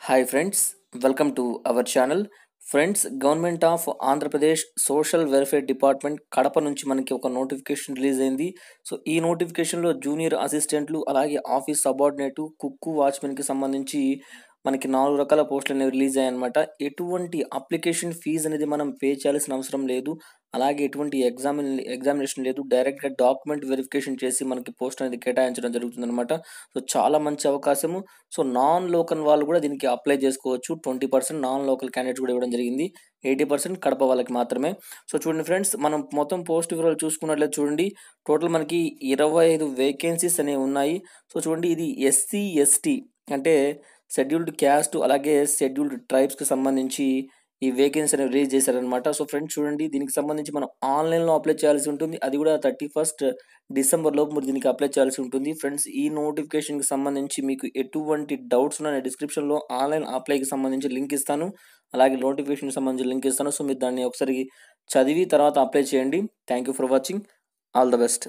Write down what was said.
Hi friends welcome to our channel friends government of Andhra Pradesh social welfare department Kadapa నుంచి మనకి ఒక notification release అయింది. So ఈ నోటిఫికేషన్లో జూనియర్ అసిస్టెంట్లు అలాగే ఆఫీస్ సబార్డినేటు కుక్కు వాచ్మెన్కి సంబంధించి మనకి నాలుగు రకాల పోస్టులు అనేవి రిలీజ్ అయ్యాయన్నమాట. ఎటువంటి అప్లికేషన్ ఫీజు అనేది మనం పే చేయాల్సిన అవసరం లేదు. అలాగే ఎటువంటి ఎగ్జామిన్ ఎగ్జామినేషన్ లేదు. డైరెక్ట్గా డాక్యుమెంట్ వెరిఫికేషన్ చేసి మనకి పోస్ట్ అనేది కేటాయించడం జరుగుతుందన్నమాట. సో చాలా మంచి అవకాశము. సో నాన్ లోకల్ వాళ్ళు కూడా దీనికి అప్లై చేసుకోవచ్చు. Twenty percent non local candidates కూడా ఇవ్వడం జరిగింది. ఎయిటీ పర్సెంట్ కడప వాళ్ళకి మాత్రమే. సో చూడండి ఫ్రెండ్స్ మనం మొత్తం పోస్ట్ వివరాలు చూసుకున్నట్లయితే చూడండి టోటల్ మనకి ఇరవై ఐదు వేకెన్సీస్ అనేవి ఉన్నాయి. సో చూడండి ఇది ఎస్సీ ఎస్టీ అంటే షెడ్యూల్డ్ క్యాస్ట్ అలాగే షెడ్యూల్డ్ ట్రైబ్స్కి సంబంధించి ఈ వేకెన్సీ అనేవి రిలీజ్ చేశారనమాట సో ఫ్రెండ్స్ చూడండి దీనికి సంబంధించి మనం ఆన్లైన్లో అప్లై చేయాల్సి ఉంటుంది. అది కూడా థర్టీ ఫస్ట్ డిసెంబర్ లోపు మీరు దీనికి అప్లై చేయాల్సి ఉంటుంది. ఫ్రెండ్స్ ఈ నోటిఫికేషన్కి సంబంధించి మీకు ఎటువంటి డౌట్స్ ఉన్న డిస్క్రిప్షన్లో ఆన్లైన్ అప్లైకి సంబంధించి లింక్ ఇస్తాను. అలాగే నోటిఫికేషన్కి సంబంధించి లింక్ ఇస్తాను. సో మీరు దాన్ని ఒకసారి చదివి తర్వాత అప్లై చేయండి. Thank you for watching. All the best.